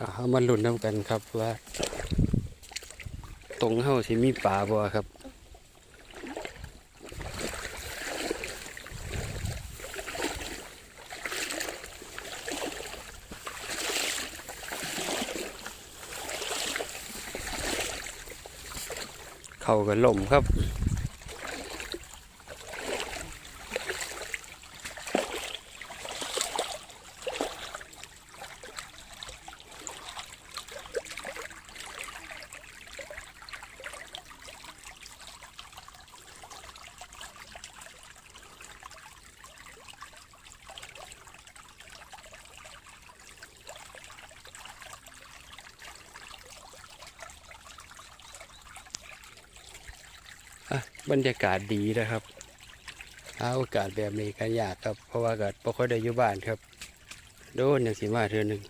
อ่าเอามาลุ้นน้ำกันครับว่าตรงเฮาสิมีป่าบ่ครับเขาก็ล่มครับ บรรยากาศดีนะครับหาโอกาสแบบนี้กันยากครับ เพราะว่าเกิดบ่ค่อยได้อยู่บ้านครับ โดนอย่างสีมาเทือหนึ่ง